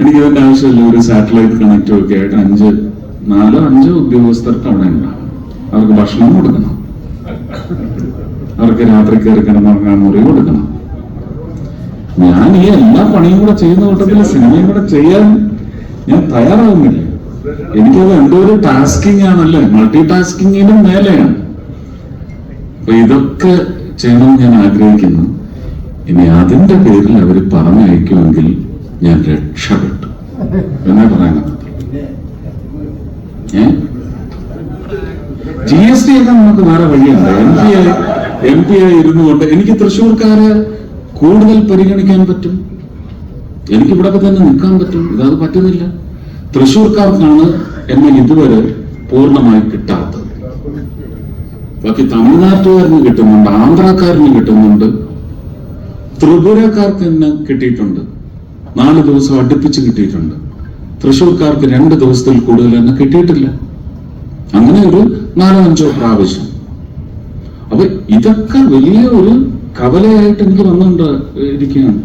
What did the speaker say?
എനിക്ക് അതിന്റെ ആവശ്യമില്ല. ഒരു സാറ്റലൈറ്റ് കണക്റ്റും ഒക്കെ ആയിട്ട് അഞ്ച് നാലോ അഞ്ചോ ഉദ്യോഗസ്ഥർക്ക് അവിടെ ഉണ്ടാവും അവർക്ക് ഭക്ഷണം കൊടുക്കണം. അവർക്ക് രാത്രി കയറി കിടന്നുറങ്ങാൻ മുറി കൊടുക്കണം. ഞാൻ ഈ എല്ലാ പണിയും കൂടെ ചെയ്യുന്ന കൂട്ടത്തിൽ സിനിമയും കൂടെ ചെയ്യാൻ ഞാൻ തയ്യാറാവുന്നില്ല. എനിക്കത് എന്തോ ഒരു ടാസ്കിങ് ആണല്ലേ. മൾട്ടി ടാസ്കിങ്ങിനും മേലെയാണ്. അപ്പൊ ഇതൊക്കെ ചെയ്യണം ഞാൻ ആഗ്രഹിക്കുന്നു. ഇനി അതിന്റെ പേരിൽ അവർ പറഞ്ഞയക്കുമെങ്കിൽ ഞാൻ ഏ? ജി എസ് ടി ഒക്കെ നമുക്ക് വേറെ വഴിയുണ്ട്. എം പി ആയി എം പി ആയി ഇരുന്നു കൊണ്ട് എനിക്ക് തൃശ്ശൂർക്കാരെ കൂടുതൽ പരിഗണിക്കാൻ പറ്റും. എനിക്ക് ഇവിടെ തന്നെ നിൽക്കാൻ പറ്റും. ഇതത് പറ്റുന്നില്ല. തൃശ്ശൂർക്കാർക്കാണ് എന്നെ ഇതുവരെ പൂർണമായി കിട്ടാത്തത്. ബാക്കി തമിഴ്നാട്ടുകാരന് കിട്ടുന്നുണ്ട് ആന്ധ്രാക്കാരന് കിട്ടുന്നുണ്ട്. ത്രിപുരക്കാർക്ക് തന്നെ കിട്ടിയിട്ടുണ്ട്. നാല് ദിവസം അടുപ്പിച്ച് കിട്ടിയിട്ടുണ്ട്. തൃശ്ശൂർക്കാർക്ക് രണ്ട് ദിവസത്തിൽ കൂടുതൽ തന്നെ കിട്ടിയിട്ടില്ല. അങ്ങനെ ഒരു നാലോ അഞ്ചോ പ്രാവശ്യം. അപ്പൊ ഇതൊക്കെ വലിയ ഒരു കവലയായിട്ട് എനിക്ക് വന്നിട്ടുണ്ട് ഇരിക്കുകയാണ്